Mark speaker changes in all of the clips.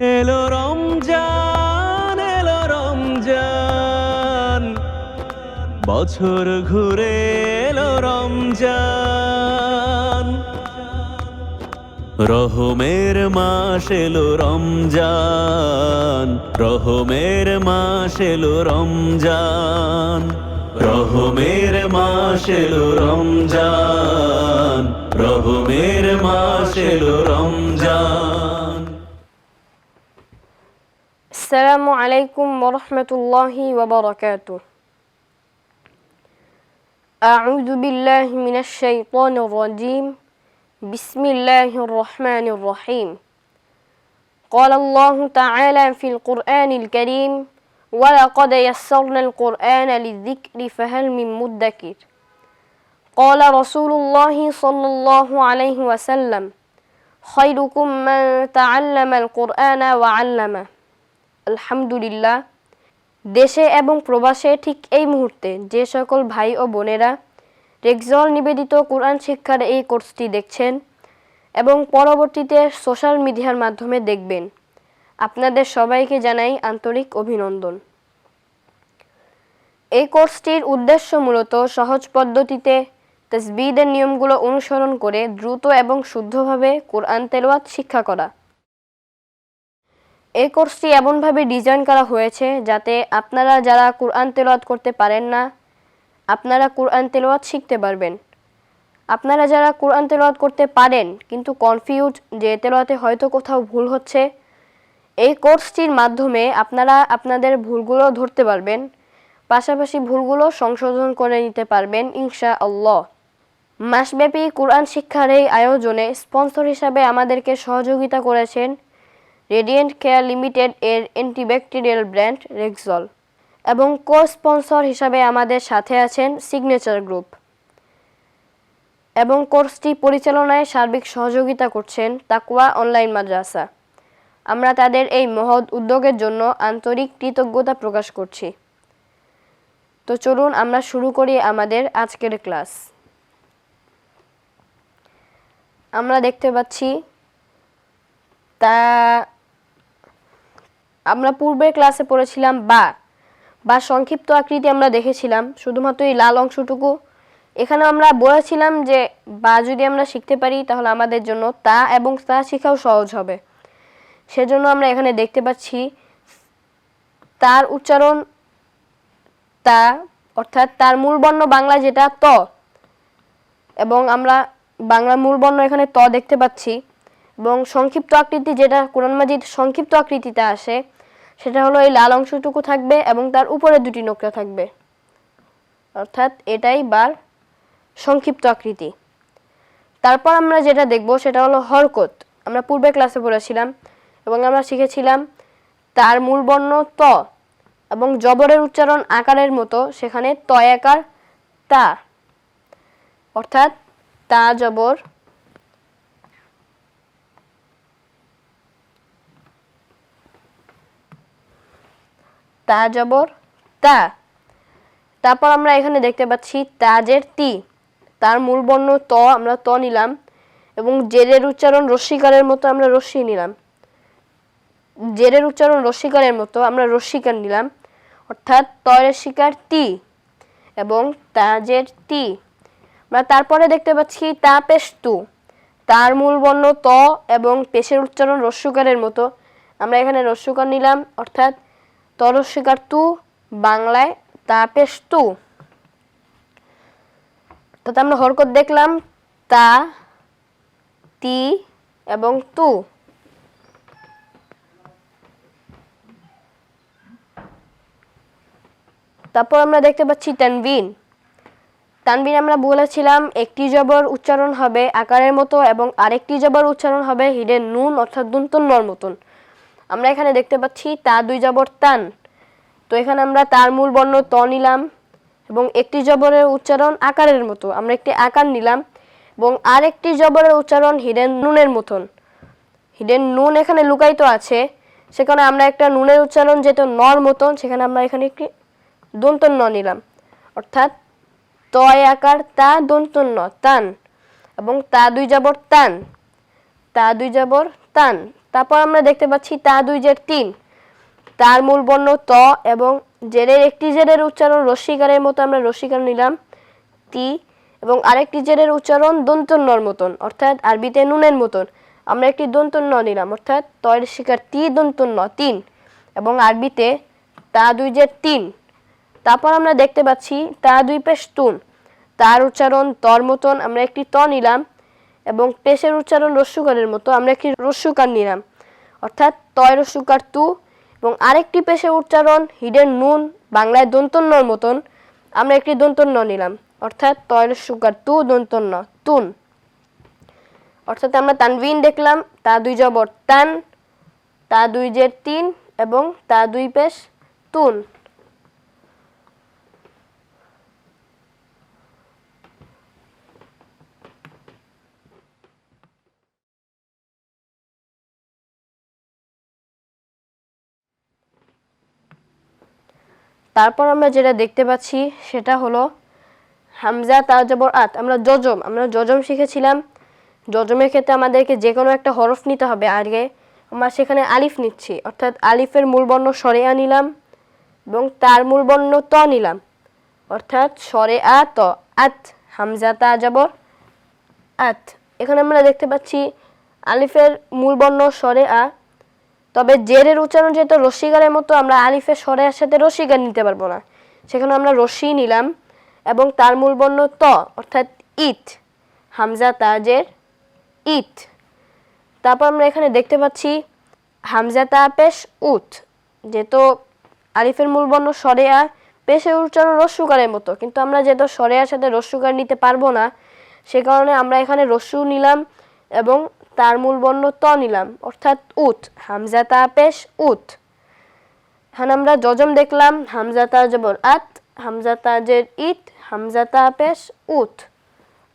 Speaker 1: এলো রমজান এলো রমজান। বছর ঘুরে এলো রমজান। রহমের মাস এলো রমজান, রহমের মাস এলো রমজান। রহমের মাস এলো রমজান, রহমের মাস এলো রমজান।
Speaker 2: السلام عليكم ورحمة الله وبركاته. أعوذ بالله من الشيطان الرجيم. بسم الله الرحمن الرحيم. قال الله تعالى في القرآن الكريم ولقد يسرنا القرآن للذكر فهل من مدكر؟ قال رسول الله صلى الله عليه وسلم خيركم من تعلم القرآن وعلمه. আলহামদুলিল্লাহ। দেশে এবং প্রবাসে ঠিক এই মুহূর্তে যে সকল ভাই ও বোনেরা রেক্সল নিবেদিত কোরআন শিক্ষার এই কোর্সটি দেখছেন এবং পরবর্তীতে সোশ্যাল মিডিয়ার মাধ্যমে দেখবেন, আপনাদের সবাইকে জানাই আন্তরিক অভিনন্দন। এই কোর্সটির উদ্দেশ্য মূলত সহজ পদ্ধতিতে তসবিদের নিয়মগুলো অনুসরণ করে দ্রুত এবং শুদ্ধভাবে কোরআন তেলাওয়াত শিক্ষা করা। এই কোর্সটি এমনভাবে ডিজাইন করা হয়েছে যাতে আপনারা যারা কোরআন তেলাওয়াত করতে পারেন না, আপনারা কোরআন তেলাওয়াত শিখতে পারবেন। আপনারা যারা কোরআন তেলাওয়াত করতে পারেন, কিন্তু কনফিউজ যে তেলাওয়াতে হয়তো কোথাও ভুল হচ্ছে, এই কোর্সটির মাধ্যমে আপনারা আপনাদের ভুলগুলো ধরতে পারবেন, পাশাপাশি ভুলগুলো সংশোধন করে নিতে পারবেন ইনশা আল্লাহ মাসব্যাপী কোরআন শিক্ষার এই আয়োজনে স্পন্সর হিসাবে আমাদেরকে সহযোগিতা করেছেন রেডিয়েন্ট কেয়ার লিমিটেড এর অ্যান্টিব্যাকটেরিয়াল ব্র্যান্ড রেক্সল এবং কো স্পন্সর হিসাবে আমাদের সাথে আছেন সিগনেচার গ্রুপ এবং কোর্সটি পরিচালনায় সার্বিক সহযোগিতা করছেন তাকুয়া অনলাইন মাদ্রাসা। আমরা তাদের এই মহৎ উদ্যোগের জন্য আন্তরিক কৃতজ্ঞতা প্রকাশ করছি। তো চলুন আমরা শুরু করি আমাদের আজকের ক্লাস। আমরা দেখতে পাচ্ছি তা আমরা পূর্বের ক্লাসে পড়েছিলাম বা বা সংক্ষিপ্ত আকৃতি আমরা দেখেছিলাম, শুধুমাত্র এই লাল অংশটুকু। এখানে আমরা বলেছিলাম যে বা যদি আমরা শিখতে পারি, তাহলে আমাদের জন্য তা এবং তা শেখাও সহজ হবে। সেজন্য আমরা এখানে দেখতে পাচ্ছি, তার উচ্চারণ তা, অর্থাৎ তার মূল বর্ণ বাংলা যেটা ত। এবং আমরা বাংলা মূল বর্ণ এখানে ত দেখতে পাচ্ছি। এবং সংক্ষিপ্ত আকৃতি যেটা কোরআন মাজিদ সংক্ষিপ্ত আকৃতিতে আসে সেটা হলো এই লাল অংশটুকু থাকবে এবং তার উপরে দুটি নোকরা থাকবে। অর্থাৎ এটাই বার সংক্ষিপ্ত আকৃতি। তারপর আমরা যেটা দেখব সেটা হলো হরকত। আমরা পূর্বে ক্লাসে পড়েছিলাম এবং আমরা শিখেছিলাম তার মূল বর্ণ ত এবং জবরের উচ্চারণ আকারের মতো, সেখানে ত আকার তা। অর্থাৎ তা, জবর তা জবর, তা। তারপর আমরা এখানে দেখতে পাচ্ছি তাজের তি। তার মূল বর্ণ ত আমরা ত নিলাম এবং জেরের উচ্চারণ রস্বীকারের মতো আমরা রশ্মি নিলাম। জেরের উচ্চারণ রস্বীকারের মতো আমরা রস্বীকার নিলাম। অর্থাৎ তয়ের শিকার তি এবং তাজের তি। আমরা তারপরে দেখতে পাচ্ছি তা পেস্তু তার মূল বর্ণ ত এবং পেশের উচ্চারণ রস্যকারের মতো। আমরা এখানে রস্যকার নিলাম, অর্থাৎ তরস্বীকার তু, বাংলায় তা পেস্তু তাতে আমরা হরকত দেখলাম, তা, তি এবং তু। তারপর আমরা দেখতে পাচ্ছি তানবিন। তানবিন আমরা বলেছিলাম, একটি জবর উচ্চারণ হবে আকারের মতো এবং আরেকটি জবর উচ্চারণ হবে হিডেন নুন অর্থাৎ দুন্তন্নর মতন। আমরা এখানে দেখতে পাচ্ছি তা দুই জবর তান। তো এখানে আমরা তার মূল বর্ণ ত নিলাম এবং একটি জবরের উচ্চারণ আকারের মতো। আমরা একটি আকার নিলাম এবং আরেকটি জবরের উচ্চারণ হিডেন নুনের মতন। হিডেন নুন এখানে লুকায়িত আছে, সেখানে আমরা একটা নুনের উচ্চারণ যেহেতু নর মতন, সেখানে আমরা এখানে একটি দন্তন ন নিলাম। অর্থাৎ তয় আকার, তা দন্ত ন তান এবং তা দুই জবর তান। তা দুই জবর তান। তারপর আমরা দেখতে পাচ্ছি তা দুই জের তিন। তার মূল বর্ণ ত এবং জেরের একটি জেরের উচ্চারণ রস্বীকারের মতো আমরা রস্বীকার নিলাম তি এবং আরেকটি জেরের উচ্চারণ দন্তন্যর মতন, অর্থাৎ আরবিতে নুনের মতন। আমরা একটি দন্তন্য নিলাম, অর্থাৎ তয়ের শিকার তি দন্তন্য, তিন এবং আরবিতে তা দুই জের তিন। তারপর আমরা দেখতে পাচ্ছি তা দুই পেশ তুন। তার উচ্চারণ তর মতন আমরা একটি ত নিলাম এবং পেশের উচ্চারণ রস্যুকারের মতো। আমরা একটি রস্যুকার নিলাম। অর্থাৎ তয় রস্যুকার তু এবং আরেকটি পেশের উচ্চারণ হিডেন নুন বাংলায় দন্তন্যর মতন। আমরা একটি দন্তন্য নিলাম। অর্থাৎ তয় রস্যুকার তু দন্তন্য তুন। অর্থাৎ আমরা তানবিন দেখলাম, তা দুই জবর তান, তা দুই জের তিন এবং তা দুই পেশ তুন। তারপর আমরা যেটা দেখতে পাচ্ছি, সেটা হলো হামজা তা জবর আত। আমরা জজম আমরা জজম শিখেছিলাম। জজমের ক্ষেত্রে আমাদেরকে যে কোনো একটা হরফ নিতে হবে। আগে আমরা সেখানে আলিফ নিচ্ছি, অর্থাৎ আলিফের মূল বর্ণ সরেয়া নিলাম এবং তার মূল বর্ণ ত নিলাম। অর্থাৎ সরে আ ত, আত, হামজা তা জবর আত। এখানে আমরা দেখতে পাচ্ছি আলিফের মূল বর্ণ সরে আ তবে জেরের উচ্চারণ যেহেতু রসিকারের মতো, আমরা আলিফের স্বরের সাথে রসিকার নিতে পারব না। সেখানে আমরা রসি নিলাম এবং তার মূল বর্ণ ত, অর্থাৎ ইট। হামজা, তাজের ইট। তারপর আমরা এখানে দেখতে পাচ্ছি হামজা, তা, পেশ, উত। যেহেতু আলিফের মূল বর্ণ সরেয়া পেশের উচ্চারণ রস্যুকারের মতো, কিন্তু আমরা যেহেতু সরেয়ার সাথে রস্যুকার নিতে পারব না, সে কারণে আমরা এখানে রস্যু নিলাম এবং তার মূল বর্ণ ত নিলাম অর্থাৎ উত, হামজা তা পেশ উত। এখানে আমরা জজম দেখলাম, হামজা তা জবর আত, হামজা তাজের ইত, হামজা তা পেশ উত।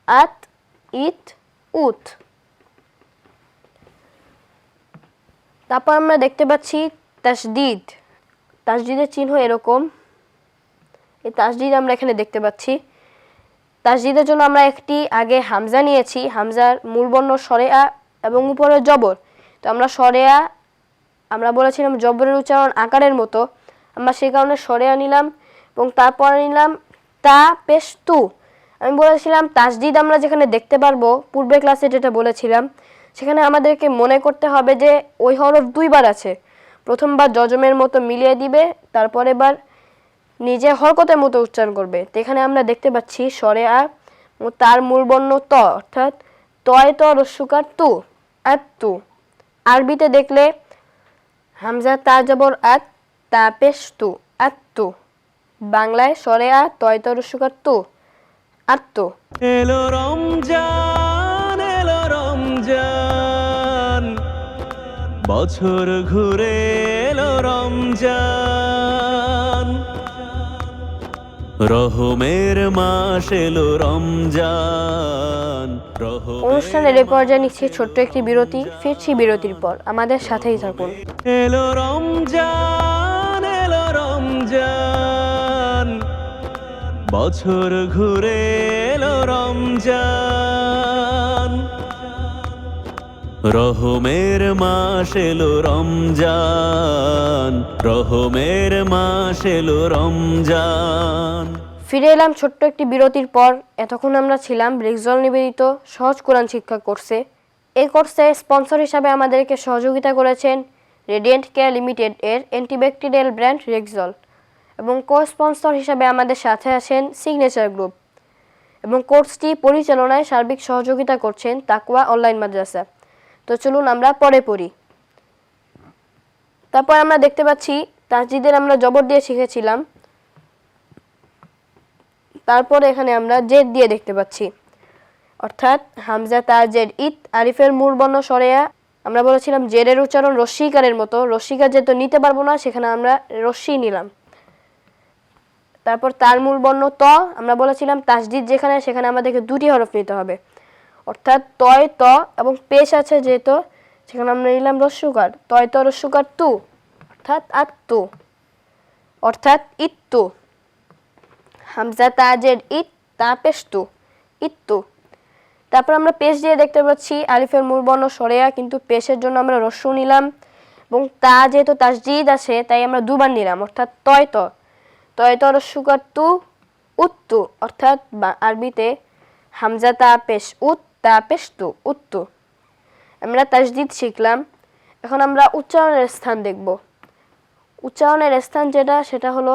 Speaker 2: আত, ইত, উত। তারপর আমরা দেখতে পাচ্ছি তাসদিদ। তাসদিদের চিহ্ন এরকম। এই তাসদিদ আমরা এখানে দেখতে পাচ্ছি। তাসদিদের জন্য আমরা একটি আগে হামজা নিয়েছি। হামজার মূল বর্ণ সরে আ এবং উপরে জবর। তো আমরা সরেয়া, আমরা বলেছিলাম জবরের উচ্চারণ আকারের মতো। আমরা সেই কারণে সরেয়া নিলাম এবং তারপরে নিলাম তা পেশ তু আমি বলেছিলাম তাসদিদ আমরা যেখানে দেখতে পারব পূর্বের ক্লাসে যেটা বলেছিলাম, সেখানে আমাদেরকে মনে করতে হবে যে ওই হরফ দুইবার আছে। প্রথমবার জজমের মতো মিলিয়ে দিবে, তারপর এবার নিজে হরকতের মতো উচ্চারণ করবে। তো এখানে আমরা দেখতে পাচ্ছি স্বরে আ তার মূল বর্ণ ত, অর্থাৎ তয়, ত রস্যুকার তু। আত তু আরবিতে দেখলে, হামজা তা জবর আত, তা পেশ তু আত বাংলায় সরে আ, তয় ত রস্যুকার তু আত তু
Speaker 1: এলো রমজান এলো রমজান। বছর ঘুরে এলো রমজান। রহমের মাস এলো রমজান।
Speaker 2: অনুষ্ঠানের এ পর্যায়ে নিচ্ছি ছোট্ট একটি বিরতি, ফিরছি বিরতির পর। আমাদের সাথেই থাকুন।
Speaker 1: এলো রমজান এলো রমজান। বছর ঘুরে এলো রমজান। রহমের মাস এলো রমজান। রহমের মাস এলো রমজান।
Speaker 2: ফিরে এলাম ছোট্ট একটি বিরতির পর। এতক্ষণ আমরা ছিলাম রিক্সল নিবেদিত, সহজ কোরআন শিক্ষা কোর্সে। এই কোর্সে স্পন্সর হিসাবে আমাদেরকে সহযোগিতা করেছেন রেডিয়েন্ট কেয়ার লিমিটেড এর অ্যান্টিব্যাকটেরিয়াল ব্র্যান্ড রেক্সল এবং কো স্পন্সর হিসাবে আমাদের সাথে আছেন সিগনেচার গ্রুপ। এবং কোর্সটি পরিচালনায় সার্বিক সহযোগিতা করছেন তাকুয়া অনলাইন মাদ্রাসা। তো চলুন আমরা পরে পড়ি। তারপর আমরা দেখতে পাচ্ছি তাসজিদের আমরা জবর দিয়ে শিখেছিলাম। তারপরে এখানে আমরা জেদ দিয়ে দেখতে পাচ্ছি। অর্থাৎ হামজা তা জেড ইত আরিফের মূল বর্ণ সরেয়া আমরা বলেছিলাম জেরের উচ্চারণ রশ্মিকারের মতো। রশ্মিকার যেহেতু নিতে পারব না, সেখানে আমরা রশ্মি নিলাম। তারপর তার মূল বর্ণ ত, আমরা বলেছিলাম তাসদিদ যেখানে, সেখানে আমাদেরকে দুটি হরফ নিতে হবে। অর্থাৎ তয়, ত এবং পেশ আছে যেহেতু, সেখানে আমরা নিলাম রস্যুকার তয়, ত রস্যুকার তু, অর্থাৎ আত্তু। অর্থাৎ ইত্তু। হামজা তাজের ইত তা পেস্তু ইত্তু তারপর আমরা পেশ দিয়ে দেখতে পাচ্ছি আলিফের মূল বর্ণ সরেয়া, কিন্তু পেশের জন্য আমরা রস্য নিলাম এবং তা যেহেতু তাসজিদ আছে, তাই আমরা দুবার নিলাম, অর্থাৎ তয় ত তয় ত রস্যুকার তু, উত্তু, অর্থাৎ আরবিতে হামজা তা পেশ, উত তা পেশ তু উত্তু। আমরা তাসদিদ শিখলাম। এখন আমরা উচ্চারণের স্থান দেখব। উচ্চারণের স্থান যেটা, সেটা হলো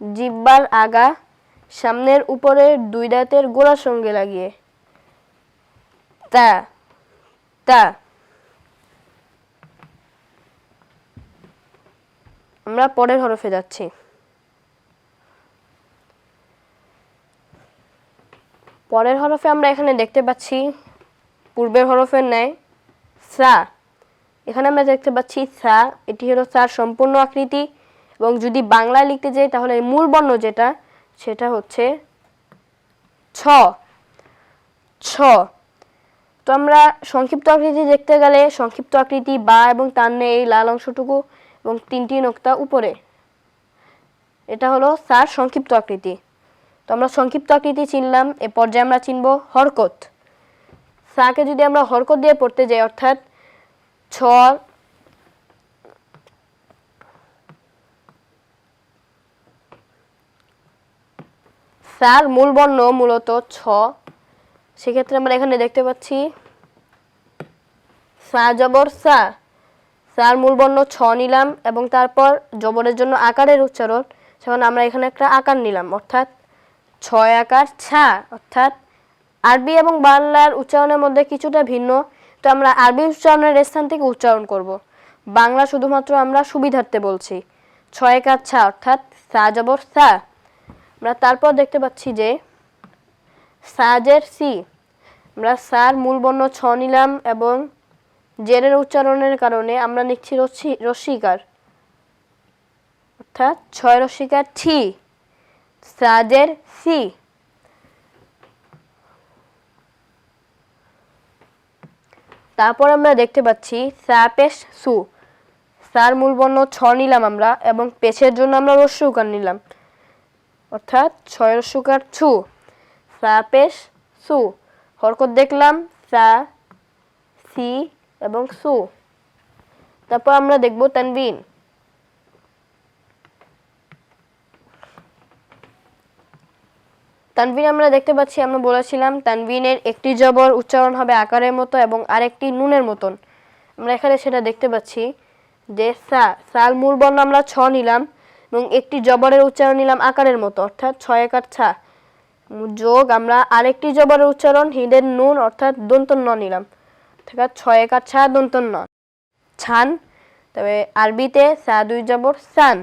Speaker 2: জিব্বার আগা, সামনের উপরে দুই দাঁতের গোড়ার সঙ্গে লাগিয়ে। তা তা। আমরা পরের হরফে যাচ্ছি। পরের হরফে আমরা এখানে দেখতে পাচ্ছি, পূর্বের হরফের ন্যায়, সা। এখানে আমরা দেখতে পাচ্ছি সা, এটি হলো সার সম্পূর্ণ আকৃতি। এবং যদি বাংলায় লিখতে যাই, তাহলে মূল বর্ণ যেটা, সেটা হচ্ছে ছ। ছ। তো আমরা সংক্ষিপ্ত আকৃতি দেখতে গেলে সংক্ষিপ্ত আকৃতি বা এবং তার নেই এই লাল অংশটুকু এবং তিনটি নোক্তা উপরে। এটা হলো সার সংক্ষিপ্ত আকৃতি। তো আমরা সংক্ষিপ্ত আকৃতি চিনলাম, এ পর্যায়ে আমরা চিনব হরকত। সাকে যদি আমরা হরকত দিয়ে পড়তে যাই, অর্থাৎ ছ সার মূল বর্ণ মূলত ছ। সেক্ষেত্রে আমরা এখানে দেখতে পাচ্ছি, সা জবর সা। সার মূল বর্ণ ছ নিলাম এবং তারপর জবরের জন্য আকারের উচ্চারণ। সেখানে আমরা এখানে একটা আকার নিলাম, অর্থাৎ ছয় আকার ছা, অর্থাৎ আরবি এবং বাংলার উচ্চারণের মধ্যে কিছুটা ভিন্ন। তো আমরা আরবি উচ্চারণের স্থান থেকে উচ্চারণ করব। বাংলা শুধুমাত্র আমরা সুবিধার্থে বলছি। ছয় একার ছা, অর্থাৎ সা জবর সা। আমরা তারপর দেখতে পাচ্ছি যে সাজের সি, আমরা সার মূল বর্ণ ছ নিলাম এবং জেরের উচ্চারণের কারণে আমরা নিচ্ছি রশ্মি রস্বীকার অর্থাৎ ছয় রস্বীকার ছি সাজের সি। তারপর আমরা দেখতে পাচ্ছি সা পেশ সু, সার মূল বর্ণ ছ নিলাম আমরা এবং পেশের জন্য আমরা রস্য উকার নিলাম। অর্থাৎ ছয় সুকার ছু সা পেশ সু। হরকত দেখলাম সা সি এবং সু। তারপর আমরা দেখব তানবিন। তানবিন আমরা দেখতে পাচ্ছি, আমরা বলেছিলাম তানবিনের একটি জবর উচ্চারণ হবে আকারের মতো এবং আরেকটি নুনের মতন। আমরা এখানে সেটা দেখতে পাচ্ছি যে সা, সাল মূল বর্ণ আমরা ছ নিলাম। এবং একটি জবরের উচ্চারণ নিলাম আকারের মতো, অর্থাৎ ছয় একার ছা। যোগ আমরা আরেকটি জবরের উচ্চারণ হিদের নুন, অর্থাৎ দন্তন ন নিলাম। অর্থাৎ ছয় একার ছা দন্তন ন ছান, তবে আরবিতে সা দুই জবর, সান।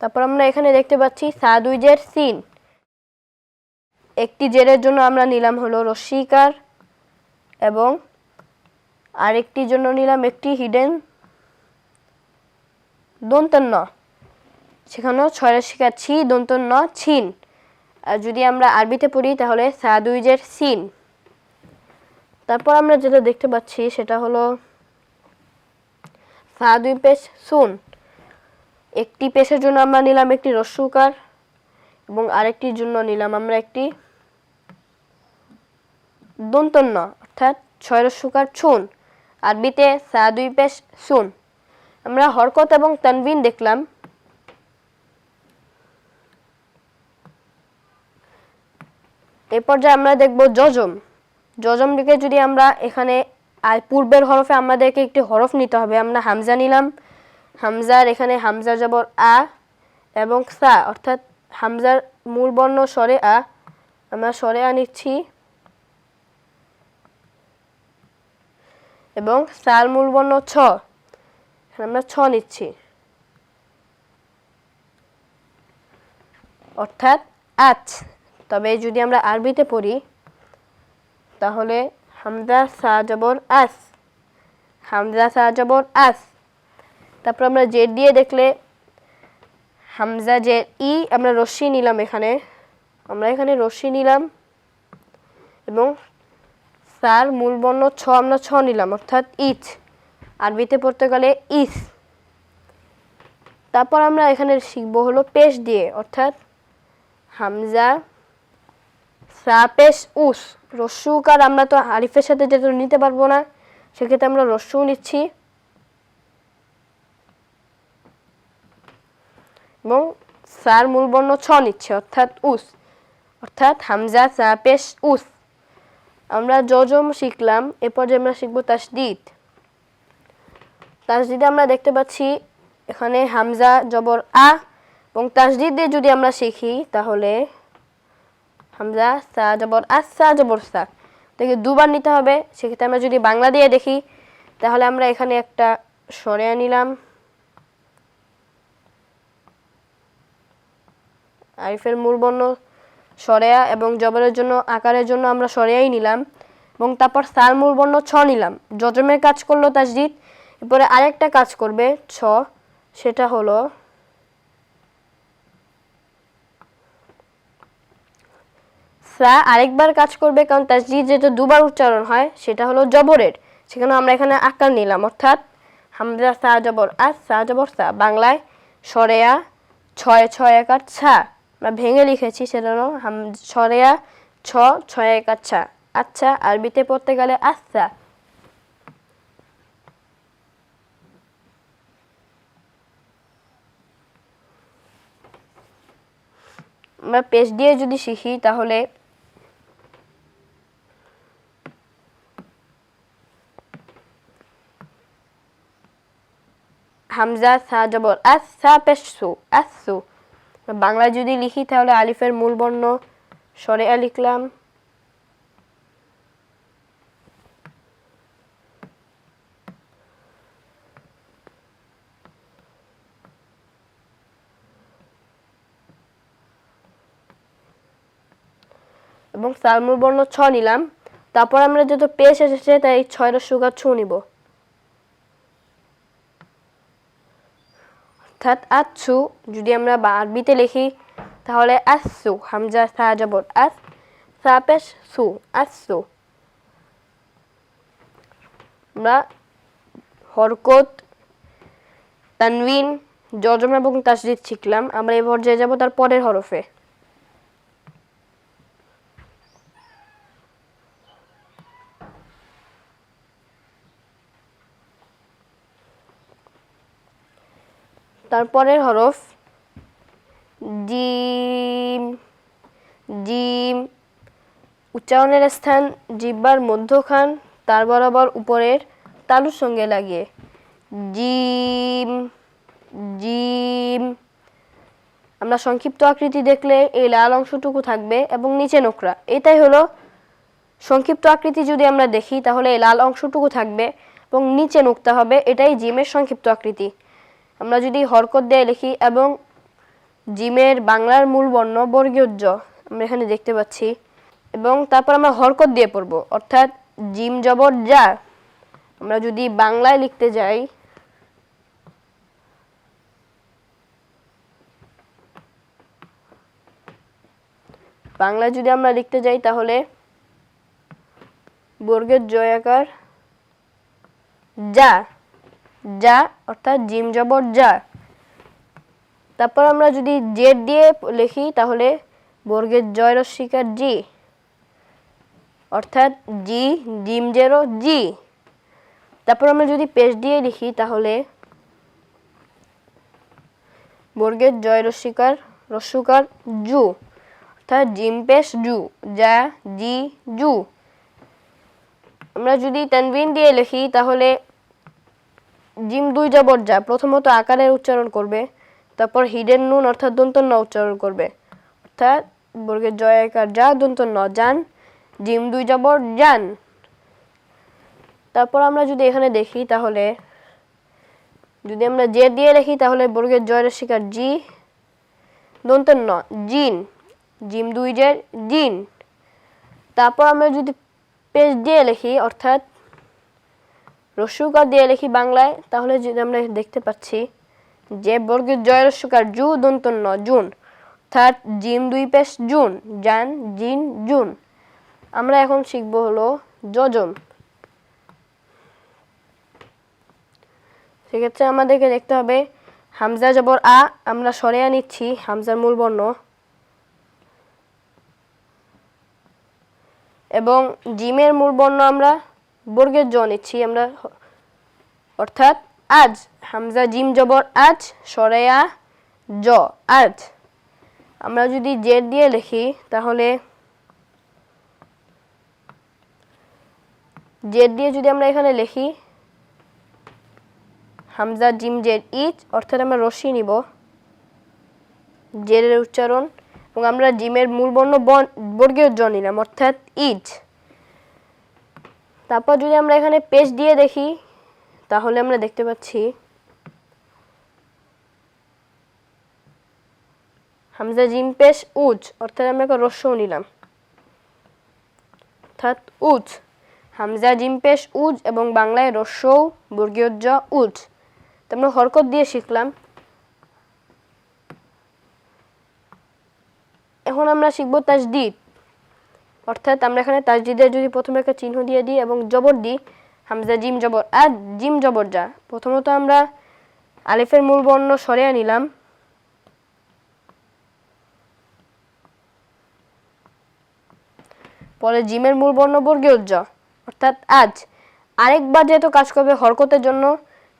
Speaker 2: তারপর আমরা এখানে দেখতে পাচ্ছি সা দুই জের সিন। একটি জেরের জন্য আমরা নিলাম হলো রস্বীকার এবং আরেকটির জন্য নিলাম একটি হিডেন দন্তন্য। সেখানেও ছয় রস্বীকার ছি দন্তন্য, ছিন। আর যদি আমরা আরবিতে পড়ি, তাহলে সা দুই জের সিন। তারপর আমরা যেটা দেখতে পাচ্ছি, সেটা হলো সা দুই পেশ সুন। একটি পেশের জন্য আমরা নিলাম একটি রস্যুকার এবং আরেকটির জন্য নিলাম আমরা একটি দন্তন্য, অর্থাৎ ছয় রস্যুকার ছুন আরবিতে সা দুই পেশ সুন। আমরা হরকত এবং তানবিন দেখলাম। এ পর্যায়ে আমরা দেখব যজম। দিকে যদি আমরা এখানে আর পূর্বের হরফে আমাদেরকে একটি হরফ নিতে হবে, আমরা হামজা নিলাম। হামজার এখানে হামজা জবর আ এবং সা, অর্থাৎ হামজার মূল বর্ণ স্বরে আ। আমরা স্বরে আ নিচ্ছি। এবং সার মূল বর্ণ ছ। আমরা ছ নিচ্ছি। অর্থাৎ আচ। তবে যদি আমরা আরবিতে পড়ি, তাহলে হামজা সা আস। হামজা সা আস। তারপর আমরা জেড দিয়ে দেখলে হামজা জেড ই, আমরা রশ্মি নিলাম এখানে। আমরা এখানে রশ্মি নিলাম এবং সার মূল বর্ণ ছ, আমরা ছ নিলাম, অর্থাৎ ইচ। আরবিতে পড়তে গেলে ইস। তারপর আমরা এখানে শিখব হলো পেশ দিয়ে, অর্থাৎ হামজা, সা পেশ উস। রস্যুকার আমরা তো আরিফের সাথে যেহেতু নিতে পারব না, সেক্ষেত্রে আমরা রস্যু নিচ্ছি। এবং সার মূলবর্ণ ছ নিচ্ছে, অর্থাৎ উস। অর্থাৎ হামজা সাপেশ উস। আমরা জজম শিখলাম, এরপর যে আমরা শিখব তাসদিদ। তাসদিদে আমরা দেখতে পাচ্ছি এখানে হামজা, জবর আ এবং তাসদিদ যদি আমরা শিখি তাহলে হামজা, সা, জবর আ, সা, জবর সা। দেখে দুবার নিতে হবে। সেক্ষেত্রে আমরা যদি বাংলা দিয়ে দেখি, তাহলে আমরা এখানে একটা সরেয়া নিলাম আরিফের মূলবর্ণ সরেয়া এবং জবরের জন্য আকারের জন্য আমরা সরেয়াই নিলাম এবং তারপর সার মূলবর্ণ ছ নিলাম। যজমের কাজ করল তাসজিদ এরপরে আরেকটা কাজ করবে, ছ, সেটা হলো সা আরেকবার কাজ করবে কারণ তাসজিদ যেটা দুবার উচ্চারণ হয়, সেটা হলো জবরের। সেখানে আমরা এখানে আকার নিলাম, অর্থাৎ হামজা, সা, জবর আর সা, জবর, সা। বাংলায় সরেয়া, ছয় ছয়, এক, আট, ছা। আমরা ভেঙে লিখেছি, সেটা হলো হাম, সরেয়া, ছ, ছয়, এক, আট, ছা। আচ্ছা আরবিতে পড়তে গেলে আচ্ছা। আমরা পেজ দিয়ে যদি শিখি, তাহলে হামজা সা জবর, আস সা পেশু আসু বাংলা যদি লিখি, তাহলে আলিফের মূল বর্ণ সরে লিখলাম এবং সালমুল বর্ণ ছ নিলাম। তারপর আমরা যত পেশ এসেছে, তাই ছয় সুগার ছু নিব। অর্থাৎ আচ্ছু যদি আমরা আরবিতে লিখি, তাহলে আসু হামজা সা আস সা পেশ সু আসু আমরা হরকত তানবিন জজম এবং তাসজিদ শিখলাম। আমরা এই পর্যায়ে যাব তার পরের হরফে। তারপরের হরফ জিম জিম উচ্চারণের স্থান জিব্বার মধ্যখান, তার বরাবর উপরের তালুর সঙ্গে লাগিয়ে জিম জিম আমরা সংক্ষিপ্ত আকৃতি দেখলে এই লাল অংশটুকু থাকবে এবং নিচে নোকরা। এটাই হলো সংক্ষিপ্ত আকৃতি যদি আমরা দেখি, তাহলে এই লাল অংশটুকু থাকবে এবং নিচে নোকতা হবে। এটাই জিমের সংক্ষিপ্ত আকৃতি। আমরা যদি হরকত দিয়ে লিখি এবং জিমের বাংলার মূল বর্ণ বর্গীয় জ আমরা এখানে দেখতে পাচ্ছি। এবং তারপর আমরা হরকত দিয়ে পড়ব, অর্থাৎ জিম জবর যা। আমরা যদি বাংলায় লিখতে যাই, বাংলায় যদি আমরা লিখতে যাই তাহলে বর্গের জয়াকার যা। যা, অর্থাৎ জিম জবর যা। তারপর আমরা যদি জেড দিয়ে লিখি, তাহলে বর্গের জয় রস্বীকার জি। অর্থাৎ জি, জিম জেরো, জি। তারপর আমরা যদি পেশ দিয়ে লিখি, তাহলে বর্গের জয় রস্বীকার রস্যকার জু। অর্থাৎ জিম পেশ জু। যা, জি, জু। আমরা যদি তানবিন দিয়ে লিখি, তাহলে জিম দুই জবর যা প্রথমত আকারের উচ্চারণ করবে, তারপর হিডেন নুন অর্থাৎ দন্ত ন উচ্চারণ করবে। অর্থাৎ বর্গের জয় আকার যা দন্ত ন যান। জিম দুই জবর জান তারপর আমরা যদি এখানে দেখি তাহলে, যদি আমরা জে দিয়ে লিখি তাহলে বর্গের জয়ের শিকার জি দন্ত ন জিন। জিম দুই জের, জিন। তারপর আমরা যদি পেজ দিয়ে লিখি, অর্থাৎ রস্যুকার দিয়ে লিখি বাংলায়, তাহলে যদি আমরা দেখতে পাচ্ছি যে বর্গের জয় রস্যুকার জু দন্ত ন, জুন। অর্থাৎ জিম দুই পেশ জুন, জান, জিন, জুন। আমরা এখন শিখব হলো যজম সেক্ষেত্রে আমাদেরকে দেখতে হবে হামজা জবর আ, আমরা সরেয়া নিচ্ছি হামজার মূল বর্ণ। এবং জিমের মূল বর্ণ আমরা বর্গের জ নিচ্ছি আমরা। অর্থাৎ আজ হামজা জিম জবর আজ, সরেয়া জ আজ। আমরা যদি জেড দিয়ে লিখি, তাহলে জেড দিয়ে যদি আমরা এখানে লিখি, হামজা জিম জেড ইচ অর্থাৎ আমরা রশ্মি নিব জেরের উচ্চারণ, এবং আমরা জিমের মূল বর্ণ বর্গীয় জ নিলাম, অর্থাৎ ইচ তারপর যদি আমরা এখানে পেজ দিয়ে দেখি, তাহলে আমরা দেখতে পাচ্ছি হামজা জিম পেশ উজ, অর্থাৎ আমরা একটা রস্যও নিলাম। অর্থাৎ উজ। হামজা জিম পেশ উজ এবং বাংলায় রস্যও বর্গীয় জ উজ আমরা হরকত দিয়ে শিখলাম। এখন আমরা শিখব তাজদিদ। অর্থাৎ আমরা এখানে তাজদিদের যদি প্রথমে একটা চিহ্ন দিয়ে দিই এবং জবর দিই, হামজা, জিম, জবর, আর জিম, জবর যা। প্রথমত আমরা আলিফের মূল বর্ণ সরিয়ে নিলাম। পরে জিমের মূল বর্ণ বর্গীয় জ। অর্থাৎ আজ আরেকবার যেহেতু কাজ করবে হরকতের জন্য,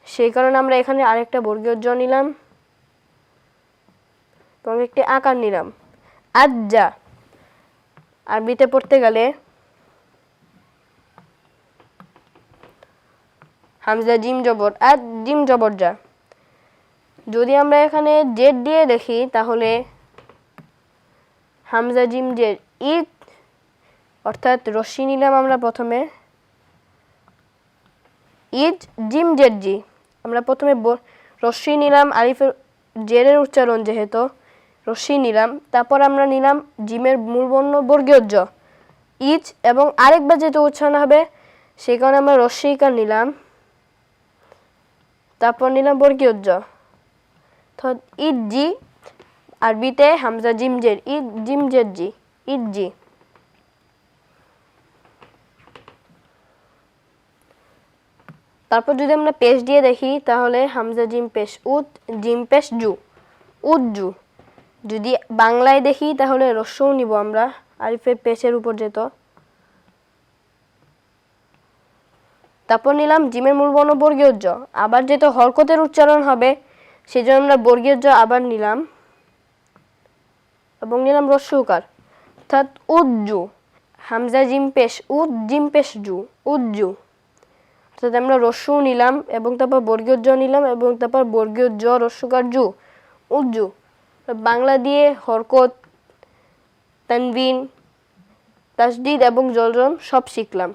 Speaker 2: সেই কারণে আমরা এখানে আরেকটা বর্গীয় জ নিলাম এবং একটি আকার নিলাম। আজ যা আরবিতে পড়তে গেলে হামজা জিম জবর আর জিম জবর যা। যদি আমরা এখানে জেড দিয়ে দেখি, তাহলে হামজা জিম জেড ঈদ, অর্থাৎ রশ্মি নিলাম আমরা প্রথমে। ঈদ, জিম জেড জি। আমরা প্রথমে রশ্মি নিলাম, আলিফের জেরের উচ্চারণ যেহেতু। রশ্মি নিলাম, তারপর আমরা নিলাম জিমের মূল বর্ণ বর্গীয় জ ইজ এবং আরেকবার যেহেতু উচ্চারণ হবে, সেই কারণে আমরা রশ্মিকার নিলাম, তারপর নিলাম বর্গীয় জ ইদ জি আরবিতে হামজা জিম জের ইদ জিম জের জি, ইট জি। তারপর যদি আমরা পেশ দিয়ে দেখি, তাহলে হামজা জিম পেশ উদ জিম পেশ জু উজ্জু যদি বাংলায় দেখি, তাহলে রস্যও নিব আমরা। আরিফের পেশের উপর যেত। তারপর নিলাম জিমের মূল বর্ণ বর্গীয় জ আবার যেহেতু হরকতের উচ্চারণ হবে সেই জন্য আমরা বর্গীয় জ আবার নিলাম। এবং নিলাম রস্যকার অর্থাৎ উজ্জু। হামজা জিম পেশ, উদ জিম পেশ জু, উজ্জু। অর্থাৎ আমরা রস্যও নিলাম এবং তারপর বর্গীয় জ নিলাম এবং তারপর বর্গীয় জ রস্যকার জু, উজ্জু। বাংলা দিয়ে হরকত তানবিন তাসদিদ এবং জলরম সব শিখলাম।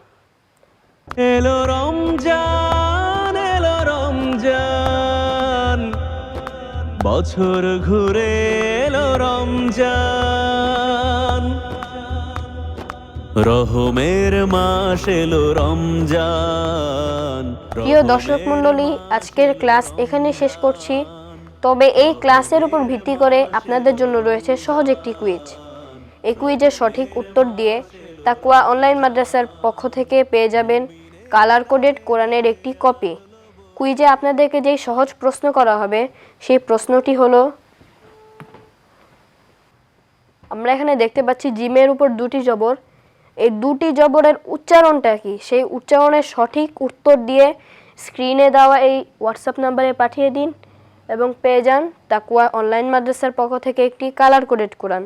Speaker 1: এলো রমজান এলো রমজান। বছর ঘুরে এলো রমজান। রহমের মাস এলো রমজান।
Speaker 2: প্রিয় দর্শক মণ্ডলী আজকের ক্লাস এখানে শেষ করছি। তবে এই ক্লাসের উপর ভিত্তি করে আপনাদের জন্য রয়েছে সহজ একটি কুইজ। এই কুইজের সঠিক উত্তর দিয়ে তাকুয়া অনলাইন মাদ্রাসার পক্ষ থেকে পেয়ে যাবেন কালার কোডেড কোরআনের একটি কপি। কুইজে আপনাদেরকে যেই সহজ প্রশ্ন করা হবে, সেই প্রশ্নটি হলো, আমরা এখানে দেখতে পাচ্ছি জিমের উপর দুটি জবর। এই দুটি জবরের উচ্চারণটা কি? সেই উচ্চারণের সঠিক উত্তর দিয়ে স্ক্রিনে দেওয়া এই হোয়াটসঅ্যাপ নাম্বারে পাঠিয়ে দিন। এবং পেয়ে যান তাকুয়া অনলাইন মাদ্রাসার পক্ষ থেকে একটি কালার কোডেড কোরআন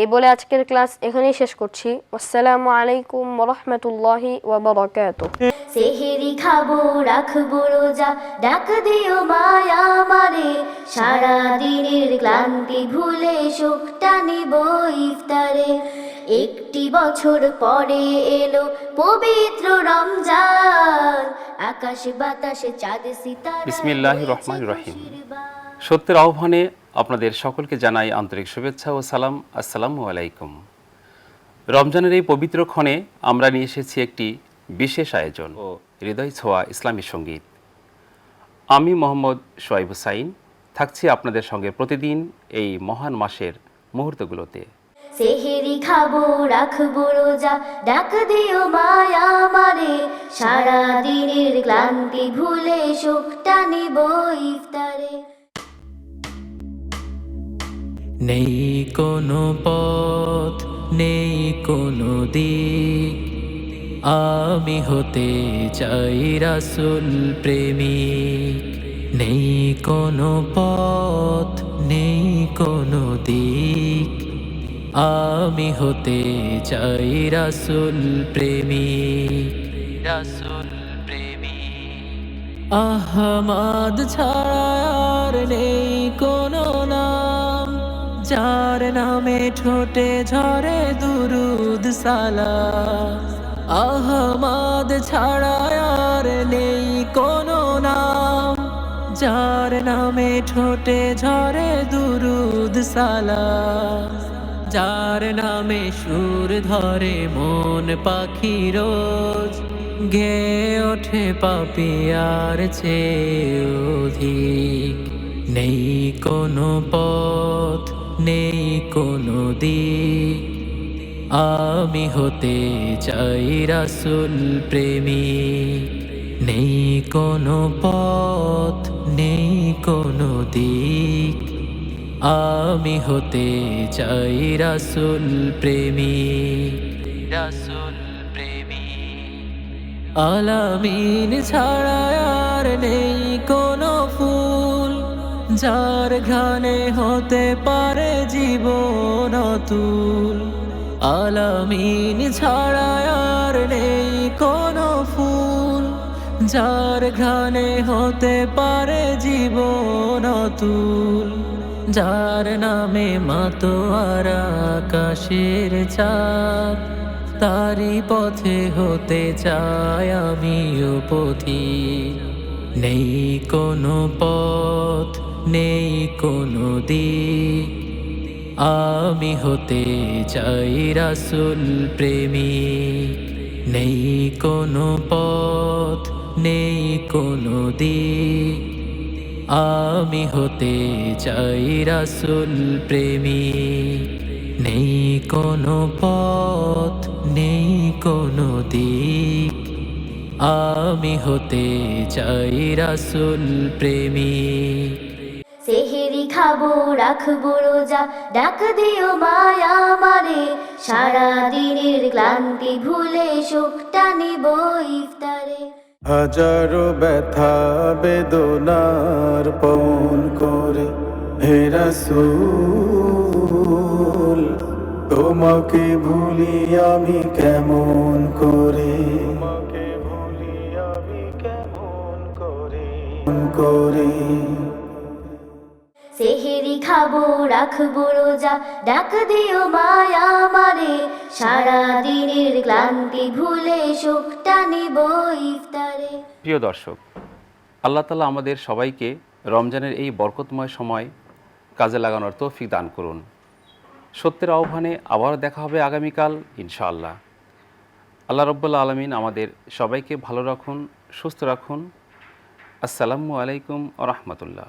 Speaker 2: এই বলে আজকের ক্লাস এখানেই শেষ করছি। আসসালামু আলাইকুম রহমতুল্লাহি ওবরাকাতুহ।
Speaker 3: সেহেরি খাব রাখব রোজা ডাক দিও মায়া মারে সারা দিনের ক্লান্তি ভুলে সুখটা নিব ইফতারে। একটি বছর পরে এলো পবিত্র রমজান। আকাশ বাতাসে চাঁদ সিতারা
Speaker 4: বিসমিল্লাহির রহমানির রহিম। সত্যের আহ্বানে আপনাদের সকলকে জানাই আন্তরিক শুভেচ্ছা ও সালাম। আসসালামু আলাইকুম। রমজানের এই পবিত্র ক্ষণে আমরা নিয়ে এসেছি একটি বিশেষ আয়োজন ও হৃদয় ছোঁয়া ইসলামী সংগীত। আমি মোহাম্মদ সোয়াইব হুসাইন, থাকছি আপনাদের সঙ্গে প্রতিদিন এই মহান মাসের মুহূর্তগুলোতে।
Speaker 3: সেহেরি খাব, রাখব রোজা, ডাক দিও মায়া মারে সারা দিনের ক্লান্তি ভুলে সুখটা নিব ইফতারে।
Speaker 5: নেই কোনো পথ, নেই কোনো দিক। আমি হতে চাই রাসুল প্রেমিক। নেই কোনো পথ, নেই কোনো দিক। আমি হতে চাই রাসুল প্রেমিক। রাসুল প্রেমিক। আহমাদ ছাড়া আর নেই কোনো নাম যার নামে ঠোঁটে ঝরে দুরুদ সালা আহমাদ ছাড়া আর নেই কোনো নাম। যার নামে ঠোঁটে ঝরে দুরুদ সালা যার নামে সুর ধরে মন পাখি রোজ। গে ওঠে পাপিয়ার চেয়ে অধিক নেই কোনো পথ। নেই কোনো দিক। আমি হতে চাই রাসুল প্রেমিক। নেই কোনো পথ, নেই কোনো দিক। আমি হতে চাই রাসুল প্রেমিক। রাসুল প্রেমিক। আলামিন ছাড়া আর নেই কোনো ফুল যার ঘানে হতে পারে জীবন অতুল। আলামিন ছাড়া আর নেই কোনো ফুল। যার ঘানে হতে পারে জীবন অতুল। যার নামে মাতোয়ার আকাশের চাঁদ তারি পথে হতে চাই আমিও পথি নেই কোনো পথ নেই কোনো দিক। আমি হতে চাই রাসুল প্রেমিক। নেই কোনো পথ, নেই কোনো দিক। আমি হতে চাই রাসুল প্রেমিক। নেই কোনো পথ, নেই কোনো দিক। আমি হতে চাই রাসুল
Speaker 3: সেহেরি খাব রাখব রোজা। ডাক দিও মায়া মারে সারা দিনের ক্লান্তি ভুলে সুখটা নিব ইফতারে।
Speaker 6: হাজারো ব্যথা বেদনার পণ করে। হে রাসূল তোমাকে ভুলি আমি কেমন করে? তোমাকে ভুলি আমি কেমন করে? করে?
Speaker 3: সেহেরি খাব, রাখব রোজা। ডাক দিও মায়া মারে সারা দিনের ক্লান্তি ভুলে সুখটা নিব ইফতারে।
Speaker 4: প্রিয় দর্শক, আল্লাহ তালা আমাদের সবাইকে রমজানের এই বরকতময় সময় কাজে লাগানোর তৌফিক দান করুন। সত্যের আহ্বানে আবার দেখা হবে আগামীকাল, ইনশাআল্লাহ। আল্লাহ রব্বুল্লা আলমিন আমাদের সবাইকে ভালো রাখুন, সুস্থ রাখুন। আসসালামু আলাইকুম রহমতুল্লাহ।